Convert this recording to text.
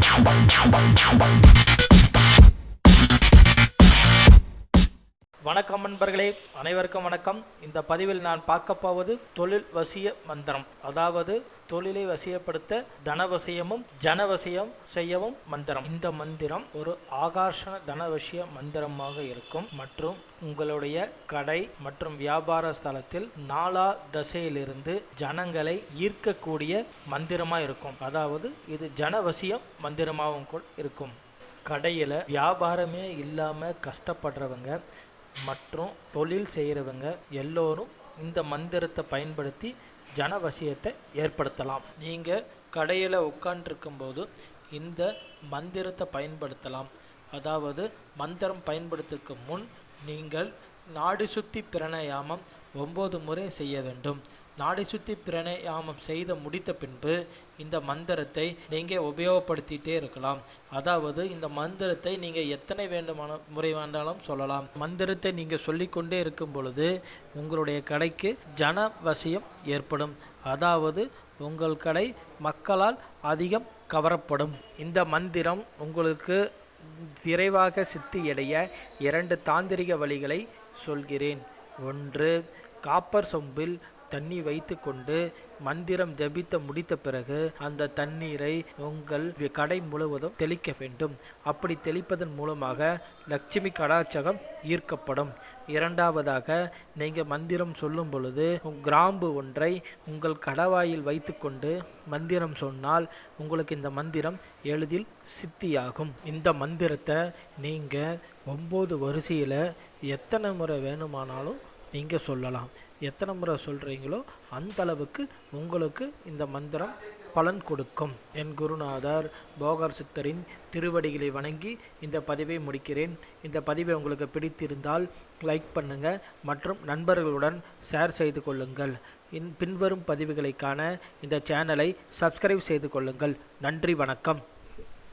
掉吧掉吧掉吧 வணக்கம் நண்பர்களே அனைவருக்கும் வணக்கம். இந்த பதிவில் நான் பார்க்க போவது தொழில் வசிய மந்திரம். அதாவது தொழிலை வசியப்படுத்த தனவசியமும் ஜனவசியம் செய்யவும் மந்திரம். இந்த மந்திரம் ஒரு ஆகர்ஷண தனவசிய மந்திரமாக இருக்கும். மற்றும் உங்களுடைய கடை மற்றும் வியாபார ஸ்தலத்தில் நாலா தசையிலிருந்து ஜனங்களை ஈர்க்கக்கூடிய மந்திரமாக இருக்கும். அதாவது இது ஜனவசியம் மந்திரமாகவும் கூட இருக்கும். கடையில் வியாபாரமே இல்லாமல் கஷ்டப்படுறவங்க மற்றும் தொழில் செய்கிறவங்க எல்லோரும் இந்த மந்திரத்தை பயன்படுத்தி ஜனவசியத்தை ஏற்படுத்தலாம். நீங்கள் கடையில் உட்காண்ட்ருக்கும்போது இந்த மந்திரத்தை பயன்படுத்தலாம். அதாவது மந்திரம் பயன்படுத்துக்கு முன் நீங்கள் நாடு சுத்தி பிரணயாமம் ஒம்பது முறை செய்ய வேண்டும். நாடி சுத்தி பிரணயாமம் செய்து முடித்த பின்பு இந்த மந்திரத்தை நீங்கள் உபயோகப்படுத்திட்டே இருக்கலாம். அதாவது இந்த மந்திரத்தை நீங்கள் எத்தனை வேண்டுமான முறை வேண்டாலும் சொல்லலாம். மந்திரத்தை நீங்கள் சொல்லிக்கொண்டே இருக்கும் பொழுது உங்களுடைய கடைக்கு ஜனவசியம் ஏற்படும். அதாவது உங்கள் கடை மக்களால் அதிகம் கவரப்படும். இந்த மந்திரம் உங்களுக்கு விரைவாக சித்தியடைய இரண்டு தாந்திரிக வழிகளை சொல்கிறேன். ஒன்று காப்பர் சொம்பில் தண்ணி வைத்துக்கொண்டு மந்திரம் ஜபித்த முடித்த பிறகு அந்த தண்ணீரை உங்கள் வி- கடை முழுவதும் தெளிக்க வேண்டும். அப்படி தெளிப்பதன் மூலமாக லட்சுமி கடாச்சகம் ஈர்க்கப்படும். இரண்டாவதாக நீங்கள் மந்திரம் சொல்லும் பொழுது உங் கிராம்பு ஒன்றை உங்கள் கடவாயில் வைத்துக்கொண்டு மந்திரம் சொன்னால் உங்களுக்கு இந்த மந்திரம் எளிதில் சித்தியாகும். இந்த மந்திரத்தை நீங்கள் ஒம்பது வரிசையில் எத்தனை முறை வேணுமானாலும் நீங்கள் சொல்லலாம். எத்தனை முறை சொல்கிறீங்களோ அந்த அளவுக்கு உங்களுக்கு இந்த மந்திரம் பலன் கொடுக்கும். என் குருநாதர் போகர் சித்தரின் திருவடிகளை வணங்கி இந்த பதிவை முடிக்கிறேன். இந்த பதிவை உங்களுக்கு பிடித்திருந்தால் லைக் பண்ணுங்கள் மற்றும் நண்பர்களுடன் ஷேர் செய்து கொள்ளுங்கள். இன் பின்வரும் பதிவுகளை காண இந்த சேனலை சப்ஸ்கிரைப் செய்து கொள்ளுங்கள். நன்றி வணக்கம்.